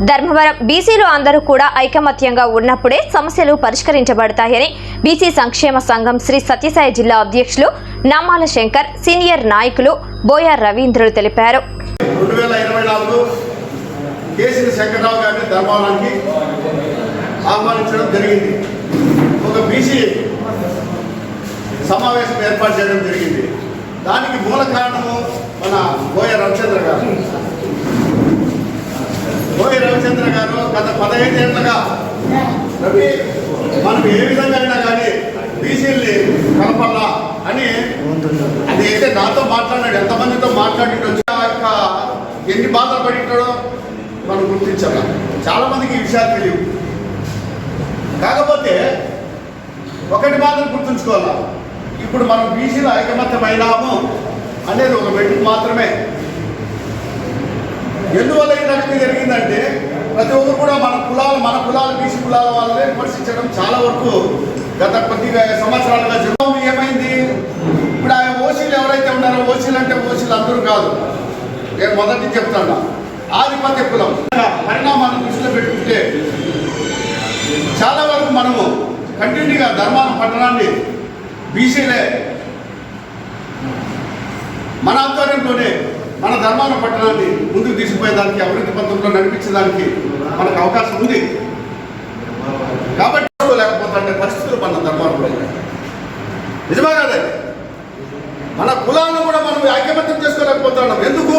ధర్మవరం బీసీలు అందరూ కూడా ఐకమత్యంగా ఉన్నప్పుడే సమస్యలు పరిష్కరించబడతాయని బీసీ సంక్షేమ సంఘం శ్రీ సత్యసాయి జిల్లా అధ్యక్షులు నమ్మాల శంకర్ సీనియర్ నాయకులు బోయార్ రవీంద్రులు తెలిపారు. ఆహ్వానించడం జరిగింది. ఒక బీసీ సమావేశం ఏర్పాటు చేయడం జరిగింది. దానికి మూల కారణము మన బోయ రవిచంద్ర గారు. బోయ గారు గత పదహైదు ఏళ్ళగా రవి మనం ఏ విధంగా అయినా కానీ బీసీల్ని కలపాలా అని అది అయితే నాతో మాట్లాడాడు ఎంతమందితో మాట్లాడి వచ్చి యొక్క ఎన్ని బాధలు పడిటాడో మనం గుర్తించాలి చాలా మందికి ఈ విషయాలు తెలియవు. కాకపోతే ఒకటి మాత్రం గుర్తుంచుకోవాలా. ఇప్పుడు మనం బీసీలో ఐకమత్యమైనాము అనేది ఒక మెట్టు మాత్రమే. ఎందువల్ల ఈ రకంగా జరిగిందంటే ప్రతి ఒక్కరు కూడా మన కులాలు మన కులాలు బీసీ కులాల వాళ్ళనే విమర్శించడం చాలా వరకు గత కొద్ది సంవత్సరాలుగా జరుగుతుంది ఏమైంది? ఇప్పుడు ఆయన ఓసీలు ఎవరైతే ఉన్నారో ఓసీలు అంటే ఓసీలు అందరూ కాదు. నేను మొదటి చెప్తాను ఆధిపత్య కులం. పరిణామాన్ని దృష్టిలో పెట్టుకుంటే చాలా వరకు మనము కంటిన్యూగా ధర్మాన పట్టణాన్ని బీసీలే మన ఆధ్వర్యంలోనే మన ధర్మాన పట్టణాన్ని ముందుకు తీసుకుపోయేదానికి అభివృద్ధి పథంలో నడిపించడానికి మనకు అవకాశం ఉంది. కాబట్టి లేకపోతే పరిస్థితులు మన ధర్మాలు కూడా నిజమే కాదు? మన కులాలను కూడా మనం ఐకమత్యం చేసుకోలేకపోతున్నాం. ఎందుకు?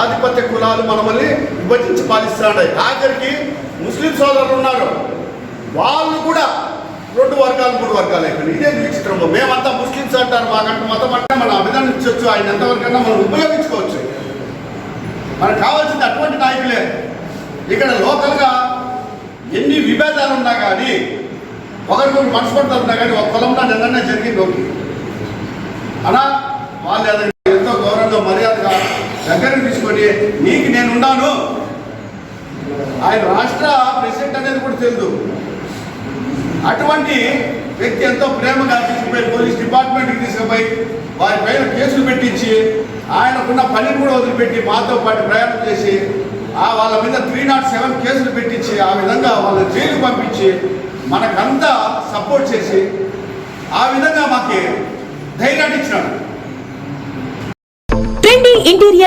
ఆధిపత్య కులాలు మనల్ని విభజించి పాలిస్తున్నాయి. ఆఖరికి ముస్లిం సోదరులు ఉన్నారు. వాళ్ళు కూడా రెండు వర్గాలు మూడు వర్గాలు. అయిపోయింది ఇదే విచిత్రము మేమంతా ముస్లిమ్స్ అంటారు మాకంటే మతం అంటే మనం అభినందించవచ్చు. ఆయన ఎంతవరకైనా మనం ఉపయోగించుకోవచ్చు. మనకు కావాల్సింది అటువంటి నాయకులే. ఇక్కడ లోకల్గా ఎన్ని విభేదాలు ఉన్నా కానీ ఒకరికొకరు మనస్పర్ధలు ఉన్నా కానీ ఒక కులంలో నిన్ననే జరిగింది ఒకటి. అలా వాళ్ళు ఎంతో గౌరవంతో మర్యాదగా దగ్గరకు తీసుకొని నీకు నేను ఉన్నాను. ఆయన రాష్ట్ర ప్రెసిడెంట్ అనేది కూడా తెలుసు అటువంటి వ్యక్తి ఎంతో ప్రేమగా తీసుకుపోయి పోలీస్ డిపార్ట్మెంట్కి తీసుకుపోయి వారి పైన కేసులు పెట్టించి ఆయనకున్న పనిని కూడా వదిలిపెట్టి మాతో పాటు ప్రయాణం చేసి ఆ వాళ్ళ మీద త్రీ నాట్ సెవెన్ కేసులు పెట్టించి ఆ విధంగా వాళ్ళని జైలు పంపించి మనకంతా సపోర్ట్ చేసి ఆ విధంగా మాకు ధైర్యాన్ని ఇచ్చినాడు.